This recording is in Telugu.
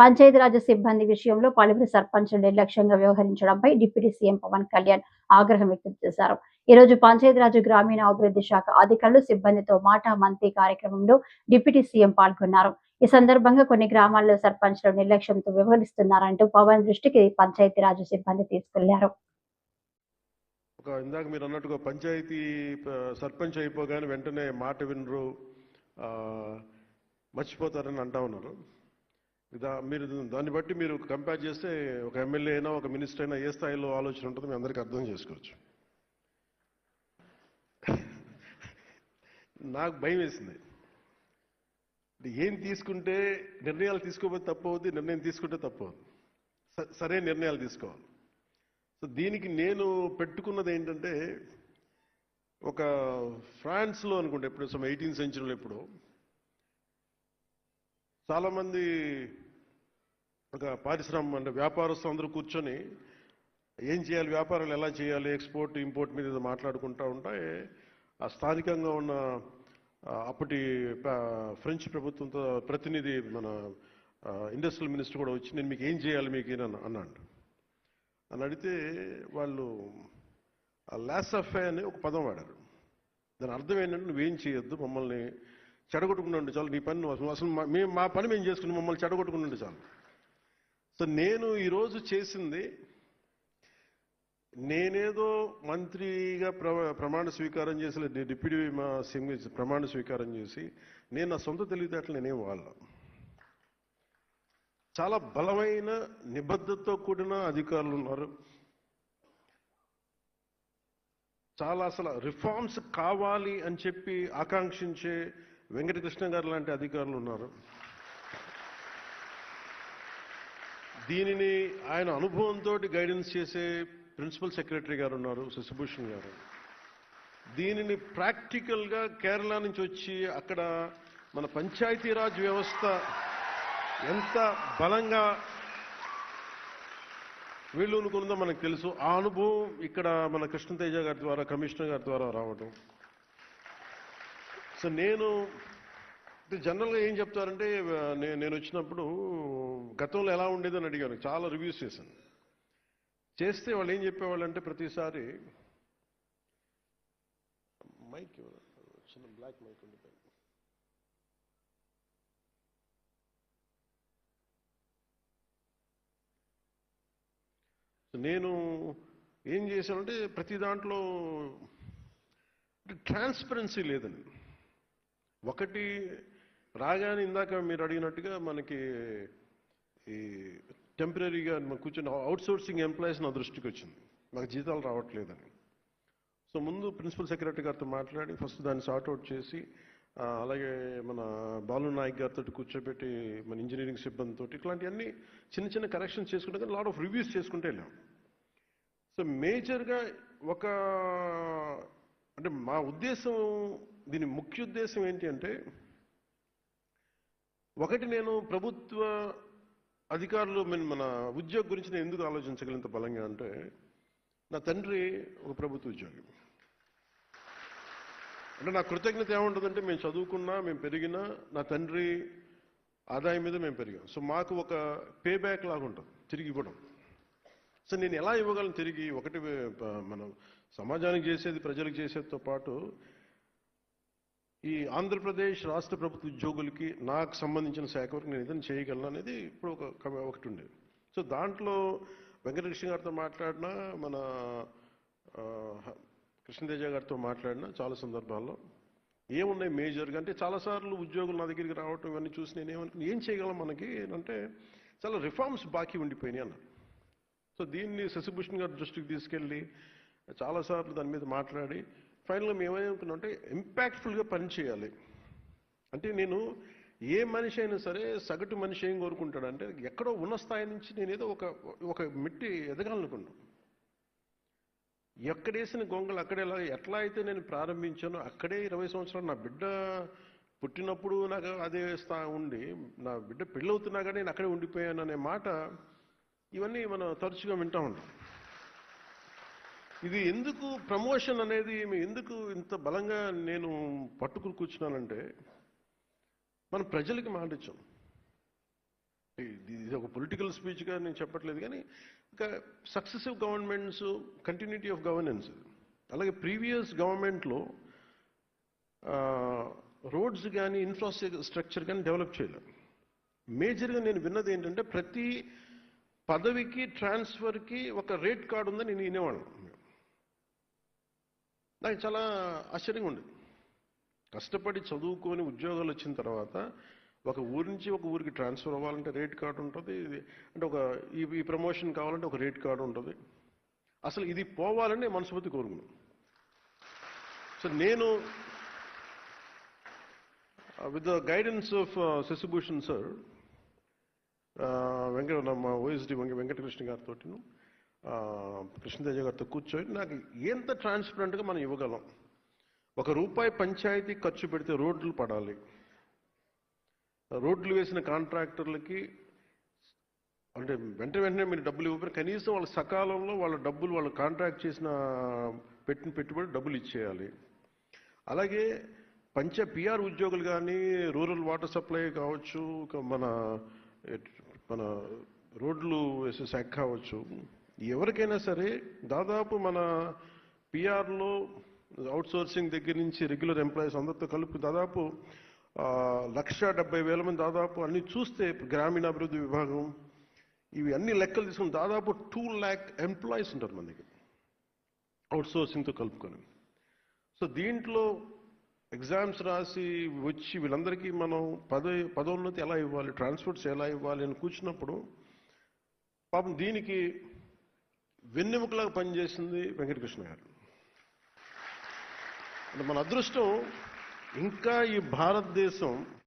పంచాయతీరాజ్ సిబ్బంది విషయంలో పలువురు సర్పంచులు నిర్లక్ష్యంగా వ్యవహరించడంపై డిప్యూటీ సీఎం పవన్ కళ్యాణ్ ఆగ్రహం వ్యక్తం చేశారు. ఈ రోజు పంచాయతీరాజ్ గ్రామీణ అభివృద్ధి శాఖ అధికారులు సిబ్బందితో మాటా మంత్రి కార్యక్రమంలో డిప్యూటీ సీఎం పాల్గొన్నారు. ఈ సందర్భంగా కొన్ని గ్రామాల్లో సర్పంచ్లు నిర్లక్ష్యంతో వ్యవహరిస్తున్నారంటూ పవన్ దృష్టికి పంచాయతీరాజ్ సిబ్బంది తీసుకెళ్ళారు. ఒక ఇందాక మీరు అన్నట్టుగా పంచాయతీ సర్పంచ్ అయిపోగానే వెంటనే మాట వినరు మర్చిపోతారని అంటా ఉన్నారు. మీరు దాన్ని బట్టి మీరు కంపేర్ చేస్తే ఒక ఎమ్మెల్యే అయినా ఒక మినిస్టర్ అయినా ఏ స్థాయిలో ఆలోచన ఉంటుందో మీ అందరికీ అర్థం చేసుకోవచ్చు. నాకు భయం వేసింది. ఏం తీసుకుంటే నిర్ణయాలు తీసుకోకపోతే తప్పవుద్ది నిర్ణయం తీసుకుంటే తప్పవుద్ది సరే స- సరైన నిర్ణయాలు తీసుకోవాలి. సో దీనికి నేను పెట్టుకున్నది ఏంటంటే ఒక ఫ్రాన్స్లో అనుకుంటే ఎప్పుడు సమ్ ఎయిటీన్ సెంచురీలో ఎప్పుడు చాలామంది ఒక పారిశ్రామిక అంటే వ్యాపారస్తులు అందరూ కూర్చొని ఏం చేయాలి వ్యాపారాలు ఎలా చేయాలి ఎక్స్పోర్ట్ ఇంపోర్ట్ మీద మాట్లాడుకుంటూ ఉంటే ఆ స్థానికంగా ఉన్న అప్పటి ఫ్రెంచ్ ప్రభుత్వంతో ప్రతినిధి మన ఇండస్ట్రియల్ మినిస్టర్ కూడా వచ్చి నేను మీకు ఏం చేయాలి మీకు అని అన్నాడు. అని అడిగితే వాళ్ళు లాస్ లాసఫే అని ఒక పదం వాడారు. దాని అర్థం ఏంటంటే నువ్వేం చేయొద్దు మమ్మల్ని చెడగొట్టుకుని చాలు నీ పని అసలు మేము మా పని మేము చేసుకుని మమ్మల్ని చెడగొట్టుకుని చాలు. సో నేను ఈరోజు చేసింది నేనేదో మంత్రిగా ప్ర ప్రమాణ స్వీకారం చేసి లేదా డిప్యూటీ మా సింగ్ ప్రమాణ స్వీకారం చేసి నేను నా సొంత తెలివితేటలు నేనేం వాళ్ళ చాలా బలమైన నిబద్ధతతో కూడిన అధికారులు ఉన్నారు. చాలా అసలు రిఫార్మ్స్ కావాలి అని చెప్పి ఆకాంక్షించే వెంకటకృష్ణ గారు లాంటి అధికారులు ఉన్నారు. దీనిని ఆయన అనుభవంతో గైడెన్స్ చేసే ప్రిన్సిపల్ సెక్రటరీ గారు ఉన్నారు శశిభూషణ్ గారు. దీనిని ప్రాక్టికల్గా కేరళ నుంచి వచ్చి అక్కడ మన పంచాయతీరాజ్ వ్యవస్థ ఎంత బలంగా వీళ్ళు అనుకుందో మనకు తెలుసు. ఆ అనుభవం ఇక్కడ మన కృష్ణతేజ గారి ద్వారా కమిషనర్ గారి ద్వారా రావడం సో నేను అంటే జనరల్గా ఏం చెప్తారంటే నేను నేను వచ్చినప్పుడు గతంలో ఎలా ఉండేదని అడిగాను. చాలా రివ్యూస్ చేశాను. చేస్తే వాళ్ళు ఏం చెప్పేవాళ్ళు అంటే ప్రతిసారి మైక్ చిన్న బ్లాక్ మైక్ ఉండిపోయింది. నేను ఏం చేశానంటే ప్రతి దాంట్లో ట్రాన్స్పరెన్సీ లేదండి ఒకటి రాగానే ఇందాక మీరు అడిగినట్టుగా మనకి ఈ టెంపరీగా కూర్చొని అవుట్ సోర్సింగ్ ఎంప్లాయీస్ నా దృష్టికి వచ్చింది. మాకు జీతాలు రావట్లేదని. సో ముందు ప్రిన్సిపల్ సెక్రటరీ గారితో మాట్లాడి ఫస్ట్ దాన్ని సార్ట్అవుట్ చేసి అలాగే మన బాలు నాయక్ గారితో కూర్చోబెట్టి మన ఇంజనీరింగ్ సిబ్బందితో ఇట్లాంటివన్నీ చిన్న చిన్న కరెక్షన్స్ చేసుకుంటే లాట్ ఆఫ్ రివ్యూస్ చేసుకుంటే వెళ్ళాం. సో మేజర్గా ఒక అంటే మా ఉద్దేశం దీని ముఖ్య ఉద్దేశం ఏంటి అంటే ఒకటి నేను ప్రభుత్వ అధికారులు మన మన ఉద్యోగం గురించి నేను ఎందుకు ఆలోచించగలింత బలంగా అంటే నా తండ్రి ఒక ప్రభుత్వ ఉద్యోగి. అంటే నా కృతజ్ఞత ఏముంటుందంటే మేము చదువుకున్నా మేము పెరిగినా నా తండ్రి ఆదాయం మీద మేము పెరిగాం. సో మాకు ఒక పే బ్యాక్ లాగా ఉంటుంది తిరిగి ఇవ్వడం. సో నేను ఎలా ఇవ్వగలను తిరిగి? ఒకటి మనం సమాజానికి చేసేది ప్రజలకు చేసేదితో పాటు ఈ ఆంధ్రప్రదేశ్ రాష్ట్ర ప్రభుత్వ ఉద్యోగులకి నాకు సంబంధించిన శాఖ వరకు నేను ఏదైనా చేయగలను అనేది ఇప్పుడు ఒక ఒకటి ఉండేది. సో దాంట్లో వెంకటకృష్ణ గారితో మాట్లాడిన మన కృష్ణదేజ కృష్ణతేజ గారితో మాట్లాడిన చాలా సందర్భాల్లో ఏమున్నాయి మేజర్గా అంటే చాలాసార్లు ఉద్యోగులు నా దగ్గరికి రావటం ఇవన్నీ చూసి నేను ఏమనుకున్నా ఏం చేయగలం మనకి అంటే చాలా రిఫార్మ్స్ బాకీ ఉండిపోయినాయి అన్న సో దీన్ని శశిభూషణ్ గారి దృష్టికి తీసుకెళ్ళి చాలాసార్లు దాని మీద మాట్లాడి ఫైనల్గా మేము ఏమనుకున్నామంటే ఇంపాక్ట్ఫుల్గా పనిచేయాలి అంటే నేను ఏ మనిషి అయినా సరే సగటు మనిషి ఏం కోరుకుంటాడంటే ఎక్కడో ఉన్న స్థాయి నుంచి నేనేదో ఒక ఒక మిట్టి ఎదగాలనుకున్నాను ఎక్కడేసిన గొంగలు అక్కడే ఎలా ఎట్లా అయితే నేను ప్రారంభించానో అక్కడే ఇరవై సంవత్సరాలు నా బిడ్డ పుట్టినప్పుడు నాకు అదే స్థా ఉండి నా బిడ్డ పెళ్ళవుతున్నా కానీ నేను అక్కడే ఉండిపోయాను అనే మాట ఇవన్నీ మనం తరచుగా వింటూ ఉంటాం. ఇది ఎందుకు ప్రమోషన్ అనేది మీ- ఎందుకు ఇంత బలంగా నేను పట్టుకుని కూర్చున్నానంటే మనం ప్రజలకి మాట ఇచ్చాం. ఇది ఒక పొలిటికల్ స్పీచ్గా నేను చెప్పట్లేదు కానీ ఒక successive governments continuity of governance అలాగే ప్రీవియస్ గవర్నమెంట్లో రోడ్స్ కానీ ఇన్ఫ్రాస్ట్రక్చర్ కానీ డెవలప్ చేయలేదు మేజర్గా నేను విన్నది ఏంటంటే ప్రతి పదవికి ట్రాన్స్ఫర్కి ఒక రేట్ కార్డు ఉందని నేను వినేవాళ్ళం. నాకు చాలా ఆశ్చర్యంగా ఉండేది. కష్టపడి చదువుకొని ఉద్యోగాలు వచ్చిన తర్వాత ఒక ఊరి నుంచి ఒక ఊరికి ట్రాన్స్ఫర్ అవ్వాలంటే రేట్ కార్డు ఉంటుంది ఇది అంటే ఒక ఈ ఈ ప్రమోషన్ కావాలంటే ఒక రేట్ కార్డు ఉంటుంది. అసలు ఇది పోవాలని మనస్ఫూర్తి కోరుకున్నాను సో నేను with the guidance of Shashibhushan sir Venkata మా ఓఎస్డి వెంకటకృష్ణ గారితో కృష్ణతేజ గారితో కూర్చొని నాకు ఎంత ట్రాన్స్పరెంట్గా మనం ఇవ్వగలం? ఒక రూపాయి పంచాయతీ ఖర్చు పెడితే రోడ్లు పడాలి. రోడ్లు వేసిన కాంట్రాక్టర్లకి అంటే వెంట వెంటనే మీరు డబ్బులు ఇవ్వకపోయినా కనీసం వాళ్ళ సకాలంలో వాళ్ళ డబ్బులు వాళ్ళు కాంట్రాక్ట్ చేసిన పెట్టిన పెట్టుబడి డబ్బులు ఇచ్చేయాలి. అలాగే పంచ పిఆర్ ఉద్యోగులు కానీ రూరల్ వాటర్ సప్లై కావచ్చు మన మన రోడ్లు వేసే శాఖ కావచ్చు ఎవరికైనా సరే దాదాపు మన పిఆర్లో అవుట్ సోర్సింగ్ దగ్గర నుంచి రెగ్యులర్ ఎంప్లాయీస్ అందరితో కలిపి దాదాపు లక్ష డెబ్బై వేల మంది దాదాపు అన్ని చూస్తే గ్రామీణాభివృద్ధి విభాగం ఇవి అన్ని లెక్కలు తీసుకుని దాదాపు టూ ల్యాక్ ఎంప్లాయీస్ ఉంటారు మన దగ్గర. అవుట్ సోర్సింగ్తో కలుపుకొని. సో దీంట్లో ఎగ్జామ్స్ రాసి వచ్చి వీళ్ళందరికీ మనం పదవి పదోన్నతి ఎలా ఇవ్వాలి ట్రాన్స్పోర్ట్స్ ఎలా ఇవ్వాలి అని కూర్చున్నప్పుడు పాపం దీనికి వెన్నెముకలాగా పనిచేసింది వెంకటకృష్ణ గారు. అంటే మన అదృష్టం ఇంకా ఈ భారతదేశం